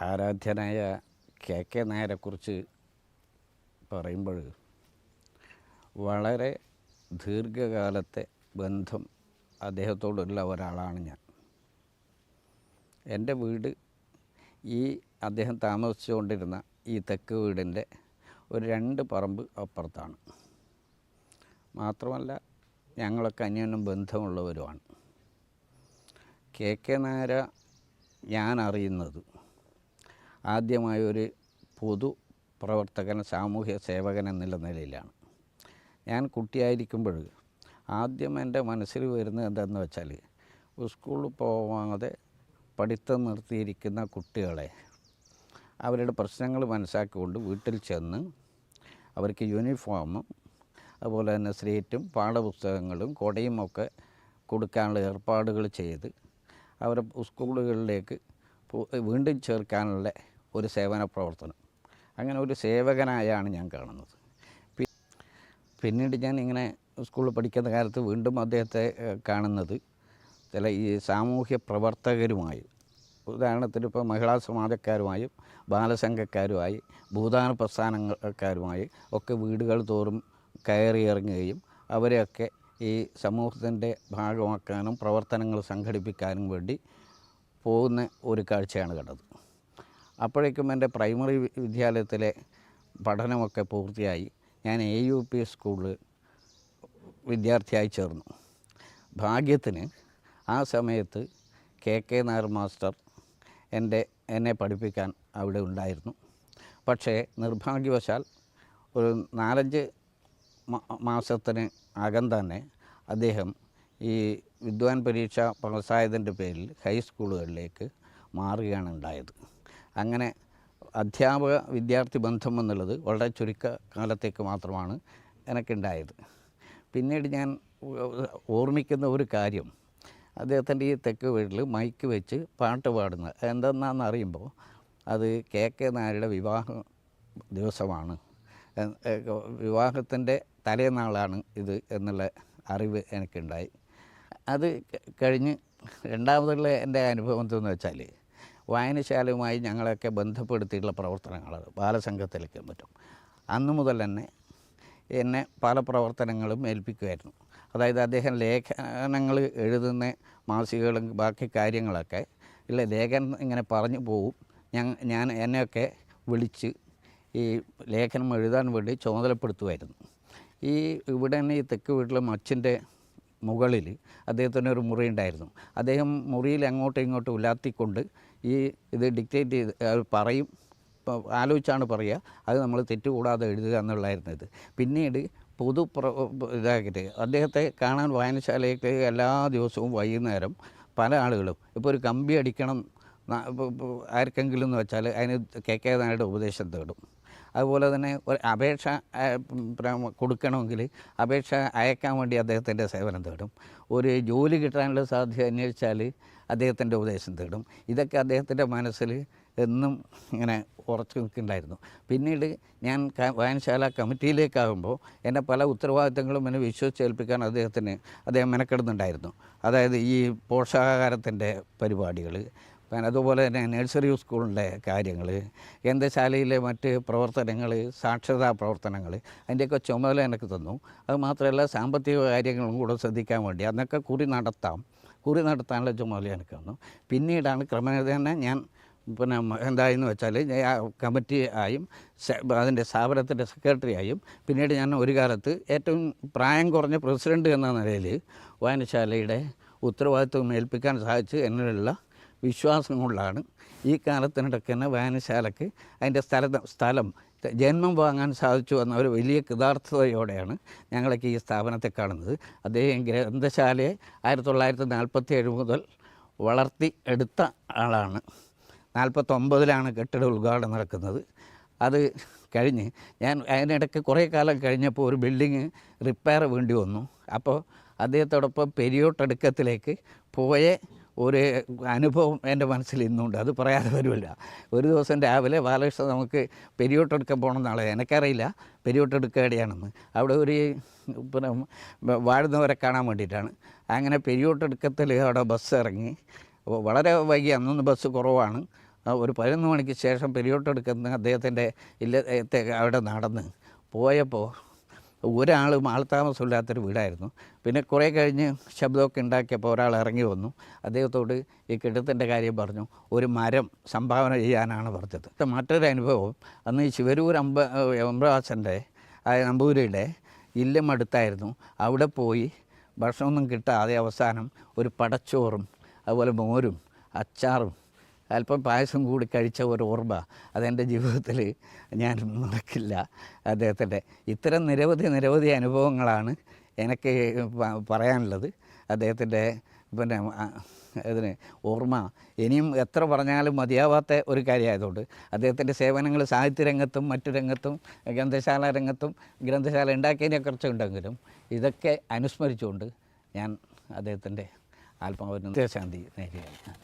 ആരാധ്യനായ K K നായരെക്കുറിച്ച് പറയുമ്പോൾ വളരെ ദീർഘകാലത്തെ ബന്ധം അദ്ദേഹത്തോടുള്ള ഒരാളാണ് ഞാൻ. എന്റെ വീട് ഈ അദ്ദേഹം താമസിച്ചുകൊണ്ടിരുന്ന ഈ തെക്ക് വീടിന്റെ ഒരു രണ്ട് പറമ്പ് അപ്പുറത്താണ്. മാത്രമല്ല ഞങ്ങളൊക്കെ അന്യോന്യം ബന്ധമുള്ളവരുമാണ്. കെ കെ നായര ഞാൻ അറിയുന്നത്. ആദ്യമായി ഒരു പൊതു പ്രവർത്തകൻ സാമൂഹ്യ സേവകൻ എന്നുള്ള നിലയിലാണ്. ഞാൻ കുട്ടിയായിരിക്കുമ്പോൾ ആദ്യം എന്റെ മനസ്സിൽ വരുന്നത് എന്താണെന്ന് വെച്ചാൽ സ്കൂളിൽ പോവാതെ പഠിത്തം നിർത്തിയിരിക്കുന്ന കുട്ടികളെ അവരുടെ പ്രശ്നങ്ങൾ മനസ്സിലാക്കിക്കൊണ്ട് വീട്ടിൽ ചെന്ന് അവർക്ക് യൂണിഫോമും അതുപോലെ തന്നെ സ്ലേറ്റും പാഠപുസ്തകങ്ങളും കൊടയും ഒക്കെ കൊടുക്കാനുള്ള ഏർപ്പാടുകൾ ചെയ്ത് അവരെ സ്കൂളുകളിലേക്ക് വീണ്ടും ചേർക്കാനുള്ള ഒരു സേവന പ്രവർത്തനം. അങ്ങനെ ഒരു സേവകനായാണ് ഞാൻ കാണുന്നത്. പിന്നീട് ഞാൻ ഇങ്ങനെ സ്കൂളിൽ പഠിക്കുന്ന കാലത്ത് വീണ്ടും അദ്ദേഹത്തെ കാണുന്നത്. ചില ഈ സാമൂഹ്യ പ്രവർത്തകരുമായി ഉദാഹരണത്തിന് ഇപ്പോൾ മഹിളാ സമാജക്കാരുമായും ബാലസംഘക്കാരുമായി ഭൂതാന പ്രസ്ഥാനക്കാരുമായി ഒക്കെ വീടുകൾ തോറും കയറി ഇറങ്ങുകയും അവരെയൊക്കെ ഈ സമൂഹത്തിന്റെ ഭാഗമാക്കാനും പ്രവർത്തനങ്ങൾ സംഘടിപ്പിക്കാനും വേണ്ടി പോകുന്ന ഒരു കാഴ്ചയാണ് കണ്ടത്. അപ്പോഴേക്കും എന്റെ പ്രൈമറി വിദ്യാലയത്തിലെ പഠനമൊക്കെ പൂർത്തിയായി. ഞാൻ എ യു പി സ്കൂളിൽ വിദ്യാർത്ഥിയായി ചേർന്നു. ഭാഗ്യത്തിന് ആ സമയത്ത് കെ കെ നായർ മാസ്റ്റർ എന്റെ എന്നെ പഠിപ്പിക്കാൻ അവിടെ ഉണ്ടായിരുന്നു. പക്ഷേ നിർഭാഗ്യവശാൽ ഒരു നാലഞ്ച് മാസത്തിന് അകം തന്നെ അദ്ദേഹം ഈ വിദ്വാൻ പരീക്ഷ പാസ്സായതിന്റെ പേരിൽ ഹൈസ്കൂളുകളിലേക്ക് മാറുകയാണ് ഉണ്ടായത്. അങ്ങനെ അധ്യാപക വിദ്യാർത്ഥി ബന്ധം എന്നുള്ളത് വളരെ ചുരുക്ക കാലത്തേക്ക് മാത്രമാണ് എനിക്കുണ്ടായത്. പിന്നീട് ഞാൻ ഓർമ്മിക്കുന്ന ഒരു കാര്യം അദ്ദേഹത്തിന്റെ ഈ തെക്ക് വീട്ടിൽ മൈക്ക് വെച്ച് പാട്ട് പാടുന്നത് എന്തെന്നാന്ന് അറിയുമ്പോൾ അത് കെ കെ നായരുടെ വിവാഹ ദിവസമാണ്. വിവാഹത്തിന്റെ തലേനാളാണ് ഇത് എന്നുള്ള അറിവ് എനിക്കുണ്ടായി. അത് കഴിഞ്ഞ് രണ്ടാമതുള്ള എന്റെ അനുഭവം എന്തെന്ന് വെച്ചാൽ വായനശാലയുമായി ഞങ്ങളൊക്കെ ബന്ധപ്പെടുത്തിയിട്ടുള്ള പ്രവർത്തനങ്ങൾ ബാലസംഘത്തിലേക്കും പറ്റും. അന്ന് മുതൽ തന്നെ എന്നെ പല പ്രവർത്തനങ്ങളും ഏൽപ്പിക്കുമായിരുന്നു അതായത് അദ്ദേഹം ലേഖനങ്ങൾ എഴുതുന്ന മാസികകളും ബാക്കി കാര്യങ്ങളൊക്കെ ഇല്ല ലേഖനം ഇങ്ങനെ പറഞ്ഞു പോവും. ഞാൻ ഞാൻ എന്നെയൊക്കെ വിളിച്ച് ഈ ലേഖനം എഴുതാൻ വേണ്ടി ചുമതലപ്പെടുത്തുമായിരുന്നു ഈ ഇവിടെ തന്നെ ഈ തെക്ക് വീട്ടിലെ മച്ചിന്റെ മുകളിൽ അദ്ദേഹത്തിന് ഒരു മുറി ഉണ്ടായിരുന്നു. അദ്ദേഹം മുറിയിൽ അങ്ങോട്ടും ഇങ്ങോട്ടും ഉലാത്തിക്കൊണ്ട് ഈ ഇത് ഡിക്റ്റേറ്റ് ചെയ്ത് പറയും ആലോചിച്ചാണ് പറയുക അത് നമ്മൾ തെറ്റുകൂടാതെ എഴുതുക എന്നുള്ളായിരുന്നു ഇത്. പിന്നീട് പൊതു പ്ര ഇതാക്കിയിട്ട് അദ്ദേഹത്തെ കാണാൻ വായനശാലയൊക്കെ എല്ലാ ദിവസവും വൈകുന്നേരം പല ആളുകളും ഇപ്പോൾ ഒരു കമ്പി അടിക്കണം ആർക്കെങ്കിലും എന്ന് വെച്ചാൽ അതിന് കെ കെ നായരുടെ ഉപദേശം തേടും. അതുപോലെ തന്നെ ഒരു അപേക്ഷ കൊടുക്കണമെങ്കിൽ അപേക്ഷ അയക്കാൻ വേണ്ടി അദ്ദേഹത്തിന്റെ സേവനം തേടും. ഒരു ജോലി കിട്ടാനുള്ള സാധ്യത അന്വേഷിച്ചാൽ അദ്ദേഹത്തിന്റെ ഉപദേശം തേടും. ഇതൊക്കെ അദ്ദേഹത്തിന്റെ മനസ്സിൽ എന്നും ഇങ്ങനെ ഉറച്ചു നിൽക്കുന്നുണ്ടായിരുന്നു. പിന്നീട് ഞാൻ വായനശാല കമ്മിറ്റിയിലേക്കാകുമ്പോൾ എന്റെ പല ഉത്തരവാദിത്തങ്ങളും എന്നെ വിശ്വസിച്ചേൽപ്പിക്കാൻ അദ്ദേഹത്തിന് അദ്ദേഹം മെനക്കെടുന്നുണ്ടായിരുന്നു. അതായത് ഈ പോഷകാഹാരത്തിന്റെ പരിപാടികൾ പിന്നെ അതുപോലെ തന്നെ നഴ്സറി സ്കൂളിന്റെ കാര്യങ്ങൾ ഗ്രന്ഥശാലയിലെ മറ്റ് പ്രവർത്തനങ്ങൾ സാക്ഷരതാ പ്രവർത്തനങ്ങൾ അതിന്റെയൊക്കെ ചുമതല എനിക്ക് തന്നു. അത് മാത്രമല്ല സാമ്പത്തിക കാര്യങ്ങളും കൂടെ ശ്രദ്ധിക്കാൻ വേണ്ടി അന്നൊക്കെ കുറി നടത്താം. കുറി നടത്താനുള്ള ചുമതല എനിക്ക് തന്നു. പിന്നീടാണ് ക്രമേണ ഞാൻ പിന്നെ എന്തായെന്ന് വെച്ചാൽ കമ്മിറ്റി ആയും അതിന്റെ സ്ഥാപനത്തിന്റെ സെക്രട്ടറി ആയും പിന്നീട് ഞാൻ ഒരു കാലത്ത് ഏറ്റവും പ്രായം കുറഞ്ഞ പ്രസിഡന്റ് എന്ന നിലയിൽ വായനശാലയുടെ ഉത്തരവാദിത്വം ഏൽപ്പിക്കാൻ സാധിച്ചു എന്നുള്ള വിശ്വാസം കൊണ്ടാണ് ഈ കാലത്തിനിടയ്ക്ക് തന്നെ വായനശാലയ്ക്ക് അതിന്റെ സ്ഥല സ്ഥലം ജന്മം വാങ്ങാൻ സാധിച്ചു എന്ന ഒരു വലിയ കൃതാർത്ഥതയോടെയാണ് ഞങ്ങളൊക്കെ ഈ സ്ഥാപനത്തെ കാണുന്നത്. അദ്ദേഹം ഗ്രന്ഥശാലയെ ആയിരത്തി തൊള്ളായിരത്തി നാൽപ്പത്തി ഏഴ് മുതൽ വളർത്തി എടുത്ത ആളാണ്. നാൽപ്പത്തൊമ്പതിലാണ് കെട്ടിട ഉദ്ഘാടനം നടക്കുന്നത്. അത് കഴിഞ്ഞ് ഞാൻ അതിനിടയ്ക്ക് കുറേ കാലം കഴിഞ്ഞപ്പോൾ ഒരു ബിൽഡിങ് റിപ്പയർ വേണ്ടി വന്നു. അപ്പോൾ അദ്ദേഹത്തോടൊപ്പം പെരിയോട്ടടുക്കത്തിലേക്ക് പോയ ഒരു അനുഭവം എന്റെ മനസ്സിൽ ഇന്നുണ്ട്. അത് പറയാതെ വരുമല്ല ഒരു ദിവസം രാവിലെ ബാലകൃഷ്ണൻ നമുക്ക് പെരിയോട്ടെടുക്കാൻ പോകണം നാളെ എനിക്കറിയില്ല. പെരിയോട്ടെടുക്കുക എവിടെയാണെന്ന് അവിടെ ഒരു പിന്നെ വാഴുന്നവരെ കാണാൻ വേണ്ടിയിട്ടാണ്. അങ്ങനെ പെരിയോട്ടെടുക്കത്തിൽ അവിടെ ബസ് ഇറങ്ങി. വളരെ വൈകി അന്നൊന്ന് ബസ് കുറവാണ്. ഒരു പതിനൊന്ന് മണിക്ക് ശേഷം പെരിയോട്ടെടുക്കുന്ന അദ്ദേഹത്തിന്റെ ഇല്ലത്തെ അവിടെ നടന്ന് പോയപ്പോൾ ഒരാൾ ആൾത്താമസമില്ലാത്തൊരു വീടായിരുന്നു. പിന്നെ കുറേ കഴിഞ്ഞ് ശബ്ദമൊക്കെ ഉണ്ടാക്കിയപ്പോൾ ഒരാൾ ഇറങ്ങി വന്നു. അദ്ദേഹത്തോട് ഈ കെട്ടിടത്തിന്റെ കാര്യം പറഞ്ഞു. ഒരു മരം സംഭാവന ചെയ്യാനാണ് പറഞ്ഞത്. മറ്റൊരു അനുഭവം അന്ന് ശിവരൂർ അമ്പ അമ്പ്രാസന്റെ നമ്പൂരിയുടെ ഇല്ലം അടുത്തായിരുന്നു. അവിടെ പോയി ഭക്ഷണമൊന്നും കിട്ടാതെ അവസാനം ഒരു പടച്ചോറും അതുപോലെ മോരും അച്ചാറും അല്പം പായസം കൂടി കഴിച്ച ഒരു ഓർമ്മ അതെന്റെ ജീവിതത്തിൽ ഞാൻ നടക്കില്ല അദ്ദേഹത്തിന്റെ ഇത്തരം നിരവധി നിരവധി അനുഭവങ്ങളാണ് എനിക്ക് പറയാനുള്ളത്. അദ്ദേഹത്തിന്റെ പിന്നെ അതിന് ഓർമ്മ ഇനിയും എത്ര പറഞ്ഞാലും മതിയാവാത്ത ഒരു കാര്യമായതുകൊണ്ട് അദ്ദേഹത്തിന്റെ സേവനങ്ങൾ സാഹിത്യരംഗത്തും മറ്റു രംഗത്തും ഗ്രന്ഥശാല രംഗത്തും ഗ്രന്ഥശാല ഉണ്ടാക്കിയതിനെ കുറിച്ചുണ്ടെങ്കിലും ഇതൊക്കെ അനുസ്മരിച്ചുകൊണ്ട് ഞാൻ അദ്ദേഹത്തിന്റെ ആത്മാവിന് നിത്യശാന്തി നേരുകയാണ്.